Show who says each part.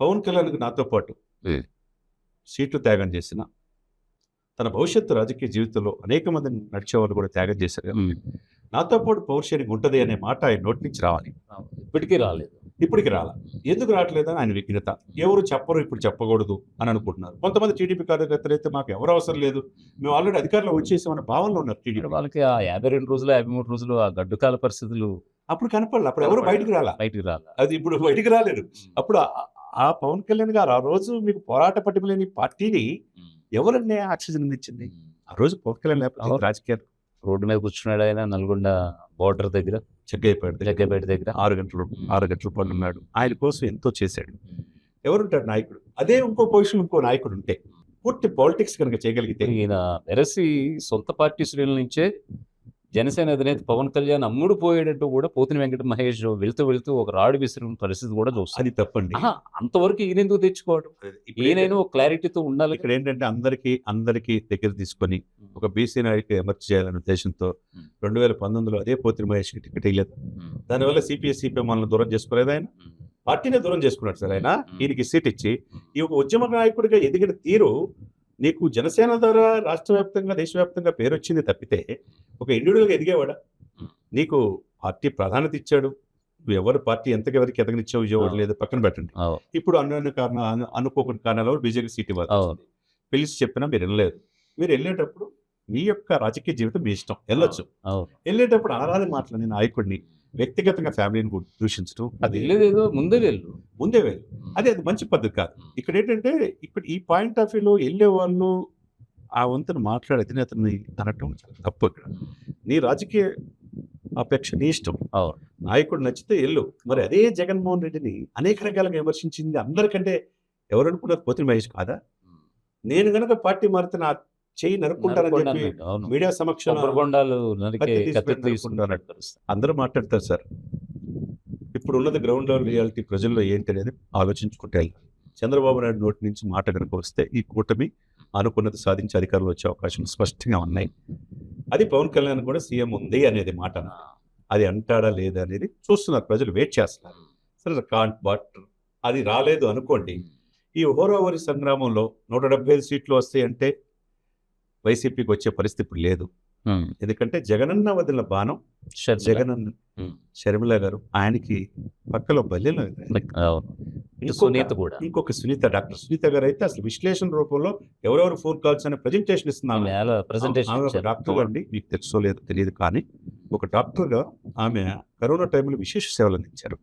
Speaker 1: పవన్ కళ్యాణ్కి నాతో పాటు. సీట్లు త్యాగం చేసిన తన భవిష్యత్తు రాజకీయ జీవితంలో అనేక మంది నడిచేవాళ్ళు కూడా త్యాగం చేశారు. నాతో పాటు పవర్ షేరింగ్ ఉంటుంది అనే మాట ఆయన నోటి నుంచి రావాలి.
Speaker 2: ఇప్పటికీ రాలేదు.
Speaker 1: ఇప్పటికి రాల. ఎందుకు రావట్లేదని ఆయన విఘ్నత. ఎవరు చెప్పరు ఇప్పుడు చెప్పకూడదు అని అనుకుంటున్నారు. కొంతమంది టీడీపీ కార్యకర్తలు అయితే మాకు ఎవరు అవసరం లేదు. మేము ఆల్రెడీ అధికారంలో వచ్చేసామన్న భావనలో ఉన్నారు టీడీపీ.
Speaker 2: వాళ్ళకి ఆ యాభై రెండు రోజులు యాభై మూడు రోజులు ఆ గడ్డుకాల పరిస్థితులు
Speaker 1: అప్పుడు కనపడలే. అప్పుడు ఎవరు బయటికి రాలా?
Speaker 2: బయటికి రాల.
Speaker 1: అది ఇప్పుడు బయటికి రాలేదు. అప్పుడు ఆ- పవన్ కళ్యాణ్ గారు ఆ రోజు మీకు పోరాట పట్టిమ లేని పార్టీని ఎవరన్నే ఆక్సిజన్ ఇచ్చింది ఆ రోజు పవన్ కళ్యాణ్ లేకపోతే. రాజకీయాలు
Speaker 2: రోడ్డు మీద కూర్చున్నాడు ఆయన నల్గొండ బార్డర్ దగ్గర.
Speaker 1: చెగ్గైపోయాడు
Speaker 2: జగ్గపేట దగ్గర.
Speaker 1: ఆరు గంటలు ఆరు గంటల పాటు ఉన్నాడు. ఆయన కోసం ఎంతో చేశాడు. ఎవరుంటాడు నాయకుడు? అదే ఇంకో పొజిషన్ ఇంకో నాయకుడు ఉంటే. పూర్తి పాలిటిక్స్ కనుక చేయగలిగితే.
Speaker 2: ఈయన వెరసి సొంత పార్టీ శ్రేణుల నుంచే జనసేన అధినేత పవన్ కళ్యాణ్ అమ్ముడు పోయేటట్టు కూడా పోతిన వెంకట మహేష్ వెళ్తూ వెళ్తూ ఒక రాడు విసిరిన పరిస్థితి కూడా చూస్తుంది
Speaker 1: అది తప్పండి.
Speaker 2: అంతవరకు ఈయన ఎందుకు తెచ్చుకోవడం? ఈయనైనా ఒక క్లారిటీతో ఉండాలి.
Speaker 1: ఇక్కడ ఏంటంటే అందరికి అందరికి దగ్గర తీసుకొని ఒక బీసీ నాయకు ఎమర్జ్ చేయాలనే ఉద్దేశంతో. రెండు వేల పంతొమ్మిదిలో అదే పోతిరి మహేష్కి టికెట్ ఇవ్వలేదు దానివల్ల సిపిఎస్ సిపిఎం మనల్ని దూరం చేసుకోలేదు ఆయన? పార్టీనే దూరం చేసుకున్నాడు సార్ ఆయన. ఈయనకి సీట్ ఇచ్చి ఈ ఒక ఉద్యమ నాయకుడిగా ఎదిగిన తీరు నీకు జనసేన ద్వారా రాష్ట్ర వ్యాప్తంగా దేశవ్యాప్తంగా పేరు వచ్చింది తప్పితే ఒక ఇండివిజువల్గా ఎదిగేవాడా? నీకు పార్టీ ప్రాధాన్యత ఇచ్చాడు. నువ్వు ఎవరు పార్టీ ఎంతకి ఎవరికి ఎదగనిచ్చావు ఇవ్వడం లేదు పక్కన పెట్టండి. ఇప్పుడు అన్న కారణం అను- అనుకోకుండా కారణాల వల్ల బీజేపీ సీట్ ఇవ్వాలి. పిలిచి చెప్పినా మీరు వెళ్ళలేదు మీరు వెళ్ళేటప్పుడు మీ యొక్క రాజకీయ జీవితం మీ ఇష్టం. వెళ్ళొచ్చు. వెళ్ళేటప్పుడు అనరాని మాటలని నాయకుడిని వ్యక్తిగతంగా ఫ్యామిలీని దూషించడం
Speaker 2: అది వెళ్ళేదేదో ముందే వెళ్ళు
Speaker 1: ముందే వెళ్ళు అదే అది మంచి పద్ధతి కాదు. ఇక్కడ ఏంటంటే ఇప్పుడు ఈ పాయింట్ ఆఫ్ వ్యూలో వెళ్ళే వాళ్ళు ఆ వంతును మాట్లాడే అధినేతని అనటం తప్పు ఇక్కడ. నీ రాజకీయ అపేక్ష నీ ఇష్టం. నాయకుడు నచ్చితే వెళ్ళు. మరి అదే జగన్మోహన్ రెడ్డిని అనేక రకాలుగా విమర్శించింది అందరికంటే ఎవరు అనుకున్నారు? పోతిన మహేష్ కాదా? నేను గనక పార్టీ మారితే నా చెయ్యి నరుక్కుంటానని చెప్పి మీడియా సమక్షంలో. అందరూ మాట్లాడతారు సార్. ఇప్పుడు ఉన్నది గ్రౌండ్ లెవెల్ రియాలిటీ ప్రజల్లో ఏంటి అనేది ఆలోచించుకుంటే చంద్రబాబు నాయుడు నోటి నుంచి మాట కనుక వస్తే ఈ కూటమి అనుకున్నది సాధించే అధికారంలో వచ్చే అవకాశం స్పష్టంగా ఉన్నాయి. అది పవన్ కళ్యాణ్ కూడా సీఎం ఉంది అనేది మాట అది అంటాడా లేదా అనేది చూస్తున్నారు ప్రజలు వెయిట్ చేస్తున్నారు. సరే కాంట్ బట్ అది రాలేదు అనుకోండి. ఈ హోరావరి సంగ్రామంలో నూట డెబ్బై ఐదు సీట్లు వస్తాయంటే వైసీపీకి వచ్చే పరిస్థితి ఇప్పుడు లేదు. ఎందుకంటే జగనన్న వదిలిన బాణం. జగనన్న. షర్మిల గారు ఆయనకి పక్కలో ఇంకొక-
Speaker 2: సునీత కూడా
Speaker 1: ఇంకొక సునీత డాక్టర్ సునీత గారు అయితే అసలు విశ్లేషణ రూపంలో ఎవరెవరు ఫోన్ కాల్స్ అనే ప్రజెంటేషన్ ఇస్తున్నారు. డాక్టర్ అండి మీకు తెలుసో లేదో తెలియదు కానీ ఒక డాక్టర్గా ఆమె కరోనా టైంలో విశేష సేవలు అందించారు